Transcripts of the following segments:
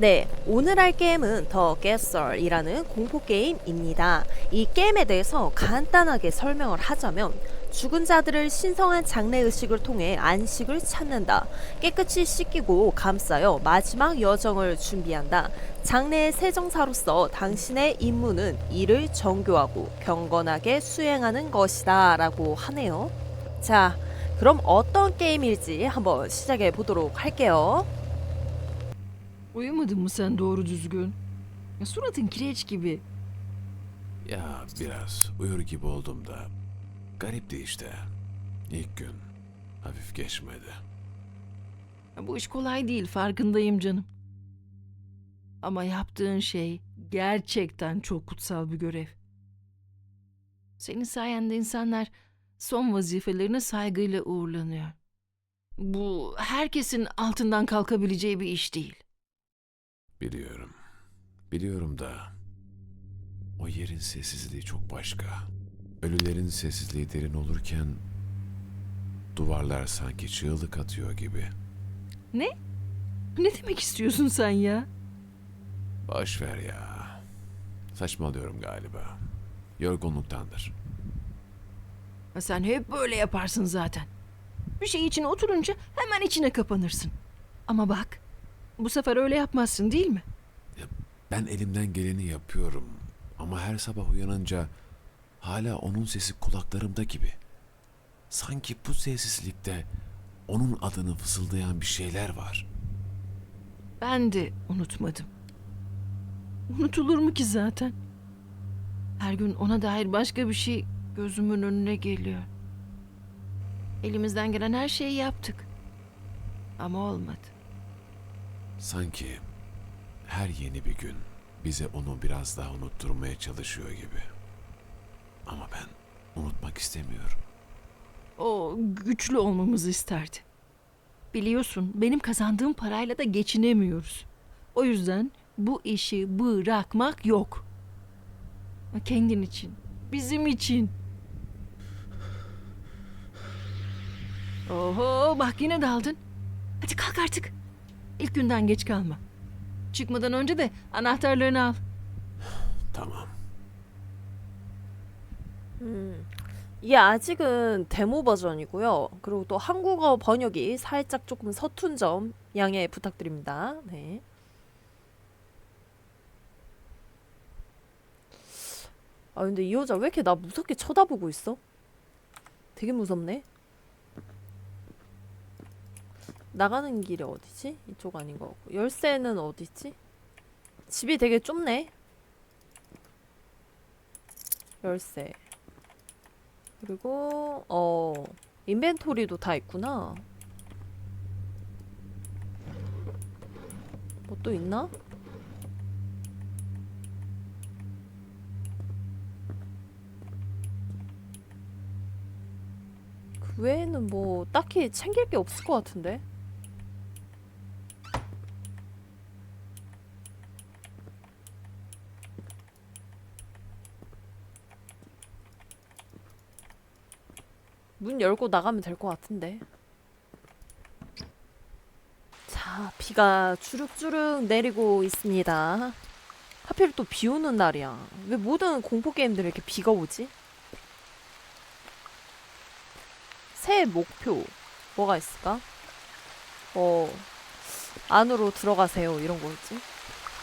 네, 오늘 할 게임은 더 게썰이라는 공포 게임입니다. 이 게임에 대해서 간단하게 설명을 하자면 죽은 자들을 신성한 장례 의식을 통해 안식을 찾는다. 깨끗이 씻기고 감싸여 마지막 여정을 준비한다. 장례의 세정사로서 당신의 임무는 이를 정교하고 경건하게 수행하는 것이다 라고 하네요. 자, 그럼 어떤 게임일지 한번 시작해 보도록 할게요. Uyumadın mı sen doğru düzgün? Ya suratın kireç gibi. Ya biraz uyur gibi oldum da. Garipti işte. İlk gün. Hafif geçmedi. Ya bu iş kolay değil farkındayım canım. Ama yaptığın şey gerçekten çok kutsal bir görev. Senin sayende insanlar son vazifelerine saygıyla uğurlanıyor. Bu herkesin altından kalkabileceği bir iş değil. Biliyorum. Biliyorum da. O yerin sessizliği çok başka. Ölülerin sessizliği derin olurken duvarlar sanki çığlık atıyor gibi. Ne? Ne demek istiyorsun sen ya? Boş ver ya. Saçmalıyorum galiba. Yorgunluktandır. Sen hep böyle yaparsın zaten. Bir şey için oturunca hemen içine kapanırsın. Ama bak, bu sefer öyle yapmazsın değil mi? Ben elimden geleni yapıyorum. Ama her sabah uyanınca hala onun sesi kulaklarımda gibi. Sanki bu sessizlikte onun adını fısıldayan bir şeyler var. Ben de unutmadım. Unutulur mu ki zaten? Her gün ona dair başka bir şey gözümün önüne geliyor. Elimizden gelen her şeyi yaptık. Ama olmadı. Sanki her yeni bir gün bize onu biraz daha unutturmaya çalışıyor gibi. Ama ben unutmak istemiyorum. O güçlü olmamızı isterdi. Biliyorsun benim kazandığım parayla da geçinemiyoruz. O yüzden bu işi bırakmak yok. Kendin için, bizim için. Oho bak yine daldın. Hadi kalk artık. İlk günden geç kalma. Çıkmadan önce de anahtarlarını al. Tamam. 이게 아직은 데모 버전이고요. 그리고 또 한국어 번역이 살짝 조금 서툰 점 양해 부탁드립니다. 네. 아 근데 이 여자 왜 이렇게 나 무섭게 쳐다보고 있어? 되게 무섭네. 나가는 길이 어디지? 이쪽 아닌 것 같고 열쇠는 어디지? 집이 되게 좁네. 열쇠. 그리고 어 인벤토리도 다 있구나. 뭐 또 있나? 그 외에는 뭐 딱히 챙길 게 없을 것 같은데. 문 열고 나가면 될 것 같은데. 자, 비가 주룩주룩 내리고 있습니다. 하필 또 비 오는 날이야. 왜 모든 공포 게임들에 이렇게 비가 오지? 새해 목표 뭐가 있을까? 어 안으로 들어가세요 이런 거였지.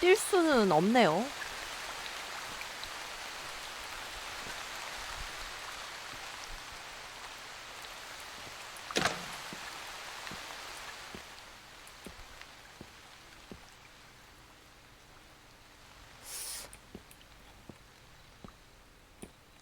뛸 수는 없네요.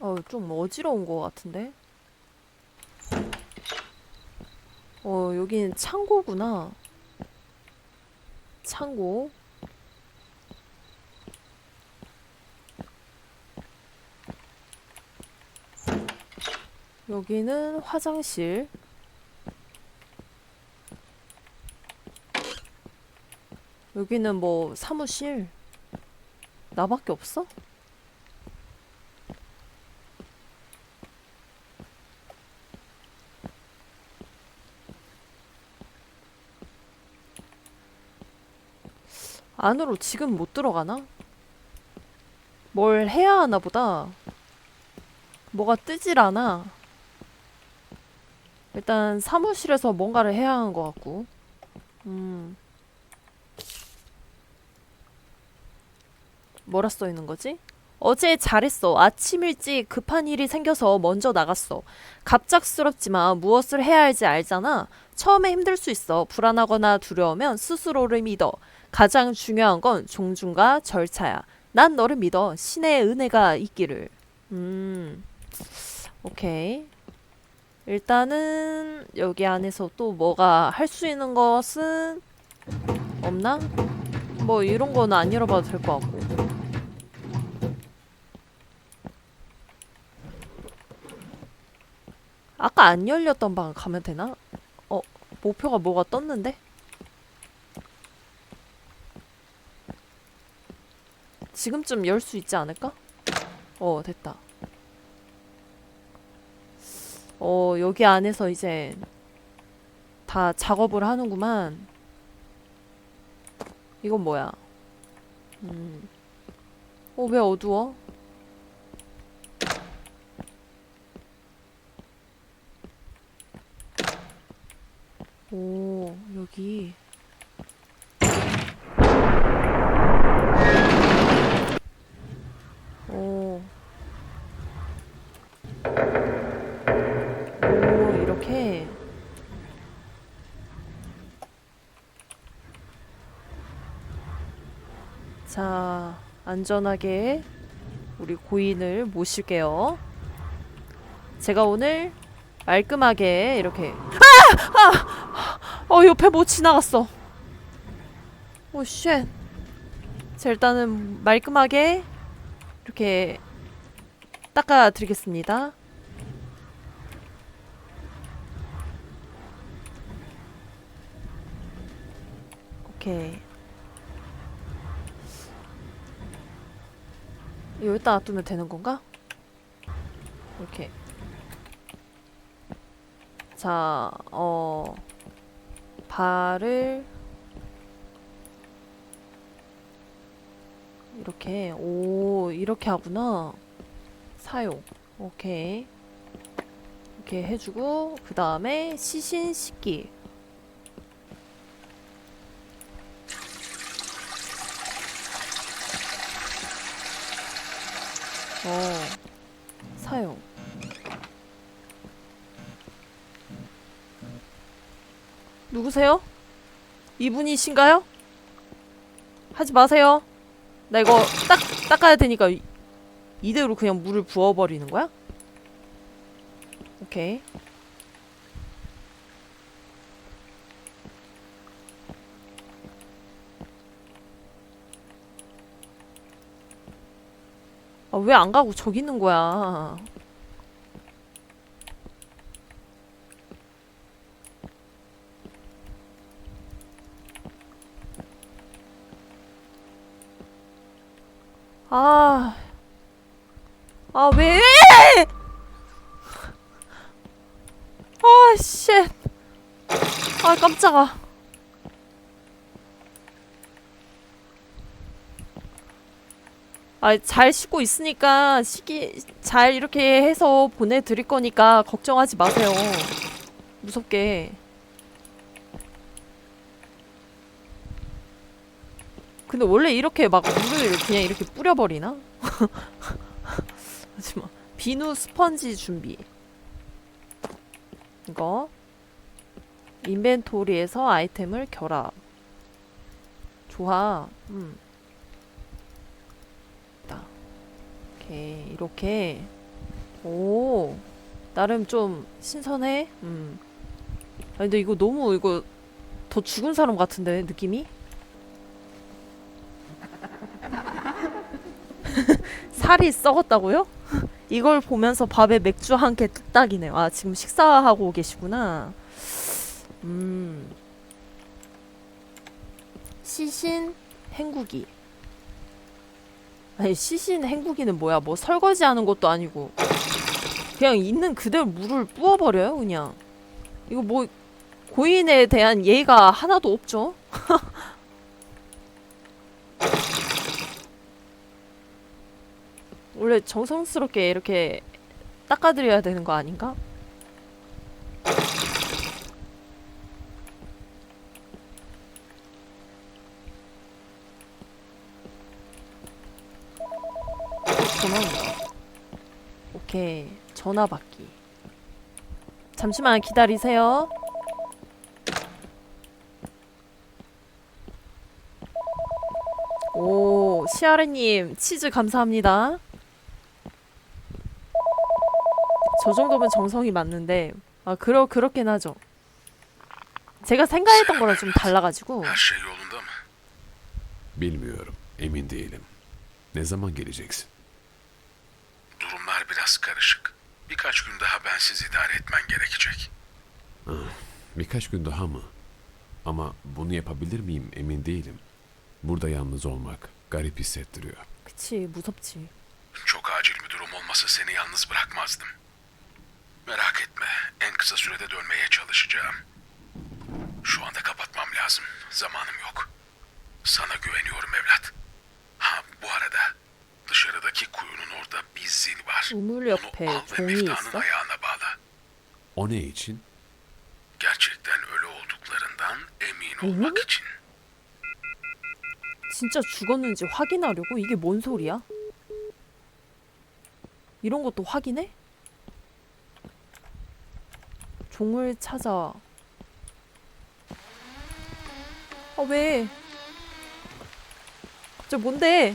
어, 좀 어지러운 것 같은데? 어, 여기는 창고구나. 창고. 여기는 화장실. 여기는 뭐 사무실. 나밖에 없어? 안으로 지금 못 들어가나? 뭘 해야 하나 보다. 뭐가 뜨질 않아. 일단 사무실에서 뭔가를 해야 하는 것 같고. 음. 뭐라 써 있는 거지? 어제 잘했어. 아침 일찍 급한 일이 생겨서 먼저 나갔어. 갑작스럽지만 무엇을 해야 할지 알잖아. 처음에 힘들 수 있어. 불안하거나 두려우면 스스로를 믿어. 가장 중요한 건 존중과 절차야. 난 너를 믿어. 신의 은혜가 있기를. 음. 오케이. 일단은 여기 안에서 또 뭐가 할 수 있는 것은 없나? 뭐 이런 거는 안 열어봐도 될 것 같고. 아까 안 열렸던 방 가면 되나? 어, 목표가 뭐가 떴는데? 지금쯤 열 수 있지 않을까? 어, 됐다. 어, 여기 안에서 이제 다 작업을 하는구만. 이건 뭐야? 음. 어, 왜 어두워? 오, 여기. 오. 오, 이렇게. 자, 안전하게 우리 고인을 모실게요. 제가 오늘 말끔하게 이렇게 어 옆에 뭐 지나갔어. 오 쉣. 자 일단은 말끔하게 이렇게 닦아 드리겠습니다. 오케이. 여기다 놔두면 되는 건가? 이렇게. 자, 어, 발을 이렇게, 오, 이렇게 하구나. 사용. 오케이. 이렇게 해주고, 그 다음에 시신 씻기. 어, 누구세요? 이분이신가요? 하지 마세요. 나 이거 딱 닦아야 되니까 이- 이대로 그냥 물을 부어버리는 거야? 오케이. 아, 왜 안 가고 저기 있는 거야? 아, 아, 왜? 아, 쉣. 아, 깜짝아. 아, 잘 씻고 있으니까 시기 잘 이렇게 해서 보내 드릴 거니까 걱정하지 마세요. 무섭게. 근데 원래 이렇게 막 물을 그냥 이렇게 뿌려버리나? 하지마. 비누 스펀지 준비. 이거. 인벤토리에서 아이템을 결합. 좋아. 음. 있다. 오케이. 이렇게. 오. 나름 좀 신선해. 음. 아 근데 이거 너무 이거 더 죽은 사람 같은데 느낌이? 살이 썩었다고요? 이걸 보면서 밥에 맥주 한 개 뚝딱이네요. 아, 지금 식사하고 계시구나. 음. 시신 행국이. 아니, 시신 행국이는 뭐야? 뭐 설거지 하는 것도 아니고. 그냥 있는 그대로 물을 부어버려요, 그냥. 이거 뭐, 고인에 대한 예의가 하나도 없죠? 원래 정성스럽게 이렇게 닦아드려야 되는 거 아닌가? 오케이. 전화 받기. 잠시만 기다리세요. 오, 시아레님, 치즈 감사합니다. 저 정도면 정성이 맞는데, 아, 그러, 그렇긴 하죠. 제가 생각했던 거랑 좀 달라가지고, Her şey yolunda mı? Bilmiyorum, emin değilim. Ne zaman geleceksin? Durumlar biraz karışık. Birkaç gün daha bensiz idare etmen gerekecek. Birkaç gün daha mı? Ama bunu yapabilir miyim emin değilim. Burada yalnız olmak garip hissettiriyor. 그치, 무섭지. Çok acil bir durum olmasa seni yalnız bırakmazdım. Merak etme, en kısa sürede dönmeye çalışacağım. Şu anda kapatmam lazım. Zamanım yok. Sana güveniyorum evlat. Ha bu arada dışarıdaki kuyunun orada bir zil var. 우물 Onu 옆에 al ve 종이 miftanın 있어? ayağına bağla. O ne için? Gerçekten ölü olduklarından emin olmak için. 진짜 죽었는지 확인하려고? 이게 뭔 소리야? 이런 것도 확인해? 종을 찾아. 아, 왜? 갑자기 뭔데?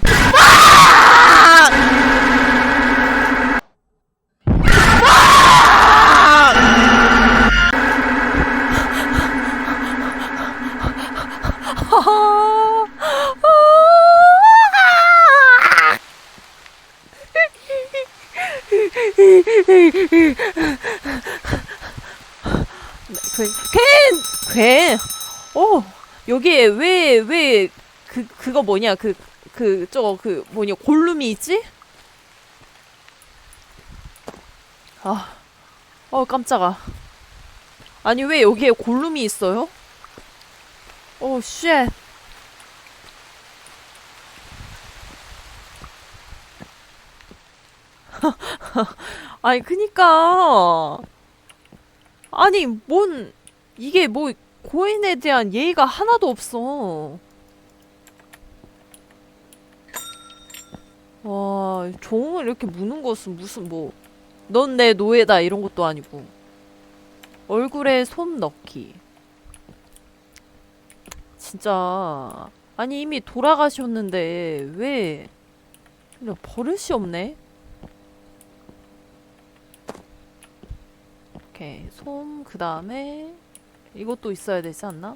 여기에 왜, 왜, 그, 그거 뭐냐, 그, 그, 저거, 그, 뭐냐, 골룸이 있지? 아, 어, 깜짝아. 아니, 왜 여기에 골룸이 있어요? 오, 쉣. 아니, 그니까. 아니, 뭔, 이게 뭐, 고인에 대한 예의가 하나도 없어. 와, 종을 이렇게 무는 것은 무슨 뭐, 넌 내 노예다 이런 것도 아니고. 얼굴에 손 넣기. 진짜, 아니, 이미 돌아가셨는데, 왜, 그냥 버릇이 없네? 오케이 솜 그 다음에 이것도 있어야 되지 않나?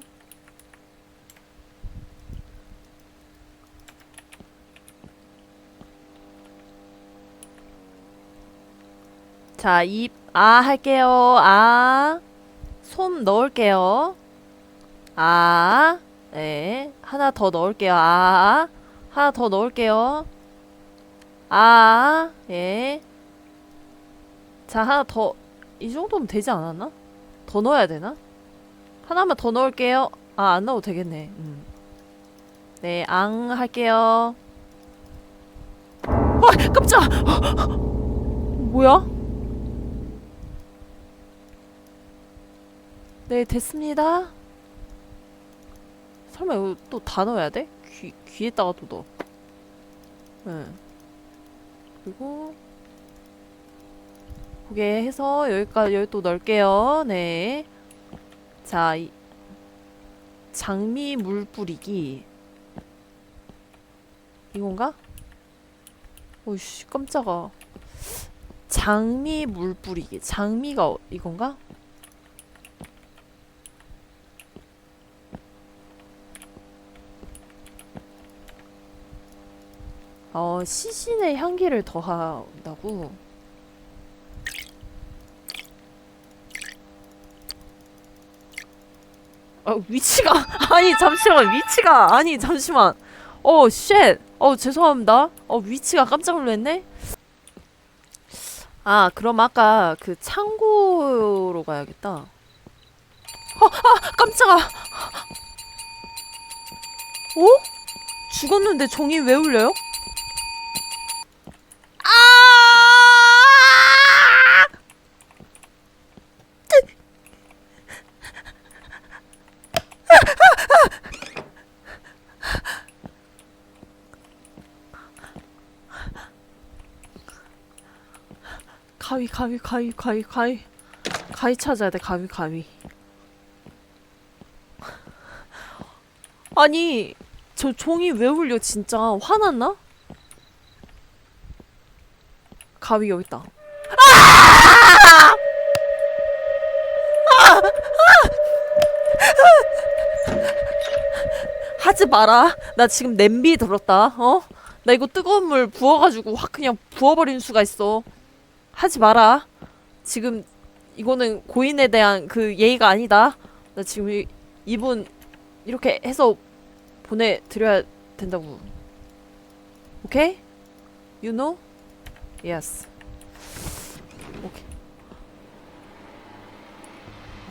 자, 입, 아, 할게요. 아. 솜 넣을게요. 아. 네. 하나 더 넣을게요. 아. 하나 더 넣을게요. 아. 예. 자, 하나 더. 이 정도면 되지 않았나? 더 넣어야 되나? 하나만 더 넣을게요. 아, 안 넣어도 되겠네. 음. 네, 앙 할게요. 아, 깜짝! 뭐야? 네, 됐습니다. 설마 이거 또 다 넣어야 돼? 귀, 귀에다가 또 넣어. 네. 그리고 그게 해서 여기까지 여기 또 넣을게요. 네. 자, 이 장미 물 뿌리기. 이건가? 오씨, 깜짝아. 장미 물 뿌리기. 장미가 어- 이건가? 어, 시신의 향기를 더한다고? 아, 위치가 아니 잠시만 위치가 아니 잠시만 어 쉣. 어 죄송합니다. 어 위치가 깜짝 놀랐네. 아 그럼 아까 그 창고로 가야겠다. 어, 아 깜짝아. 어? 죽었는데 종이 왜 울려요? 아! 가위 가위 가위 가위 가위 찾아야 돼 가위 가위 아니 저 종이 왜 울려 진짜 화났나? 가위 여기 있다 하지 마라. 나 지금 냄비 들었다. 어? 나 이거 뜨거운 물 부어가지고 확 그냥 부어버리는 수가 있어. 하지 마라. 지금 이거는 고인에 대한 그 예의가 아니다. 나 지금 이- 이분 이렇게 해서 보내드려야 된다고. 오케이? You know? Yes. 오케이.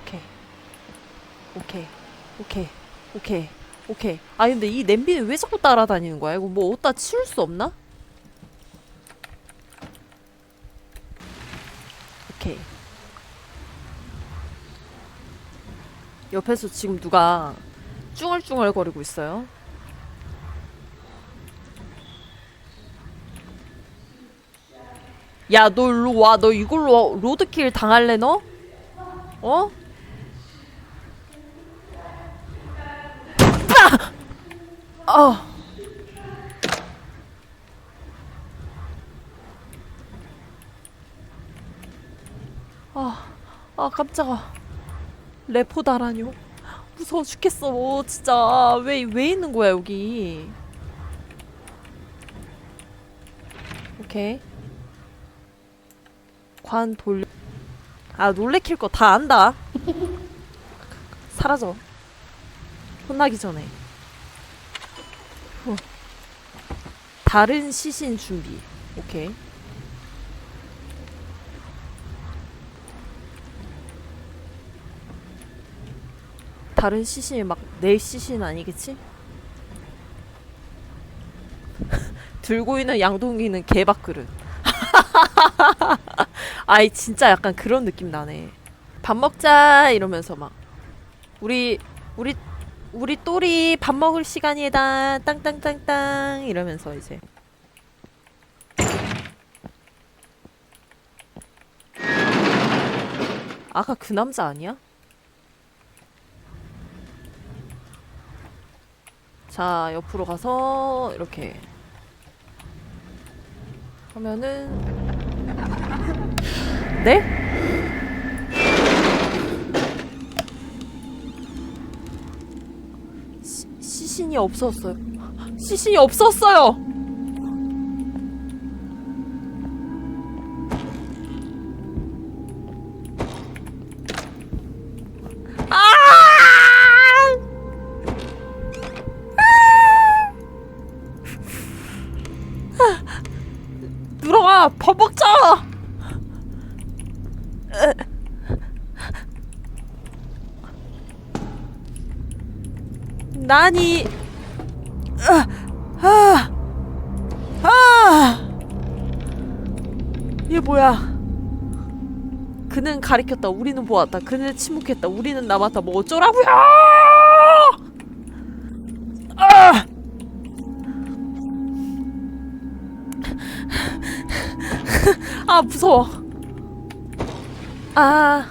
오케이. 오케이. 오케이. 오케이. 오케이. 아 근데 이 냄비는 왜 자꾸 따라다니는 거야? 이거 뭐 어디다 치울 수 없나? 오케이. 옆에서 지금 누가 쭝얼쭝얼 거리고 있어요. 야, 너 일로 와. 너 이걸로 로드킬 당할래, 너? 어? 아. 아, 아 깜짝아. 레포다라뇨. 무서워 죽겠어. 진짜 왜왜 있는 거야 여기? 오케이. 관 돌려. 아 놀래킬 거 다 안다. 사라져. 혼나기 전에. 후. 다른 시신 준비. 오케이. 다른 시신이 막 내 시신 아니겠지? 들고 있는 양동이는 개밥그릇. 아이 진짜 약간 그런 느낌 나네. 밥 먹자 이러면서 막 우리 우리 우리 또리 밥 먹을 시간이다 땅땅땅땅 이러면서 이제 아까 그 남자 아니야? 자 옆으로 가서 이렇게 하면은 네? 시, 시신이 없었어요. 시신이 없었어요. 나니 아, 아, 아. 이게 뭐야? 그는 가리켰다. 우리는 보았다. 그는 침묵했다. 우리는 남았다. 뭐 어쩌라고요? 아! 아 무서워. 아.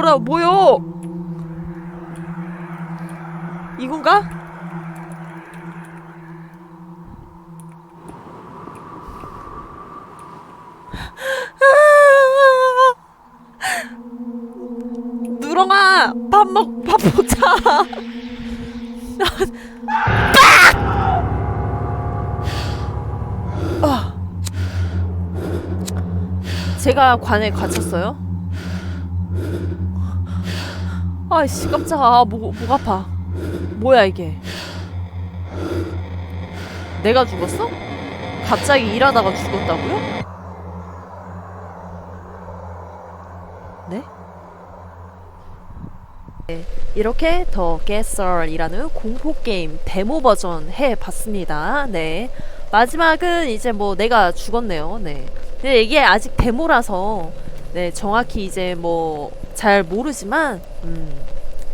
뭐라 뭐요? 이건가? 누렁아 밥먹밥 먹자. 아. 제가 관에 갇혔어요? 아이씨 깜짝아 목, 목 아파 뭐야 이게 내가 죽었어? 갑자기 일하다가 죽었다고요? 네? 네, 이렇게 더 게썰이라는 공포 게임 데모 버전 해봤습니다. 네, 마지막은 이제 뭐 내가 죽었네요. 네, 근데 이게 아직 데모라서 네 정확히 이제 뭐 잘 모르지만 음,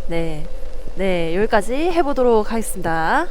네, 네 여기까지 해보도록 하겠습니다.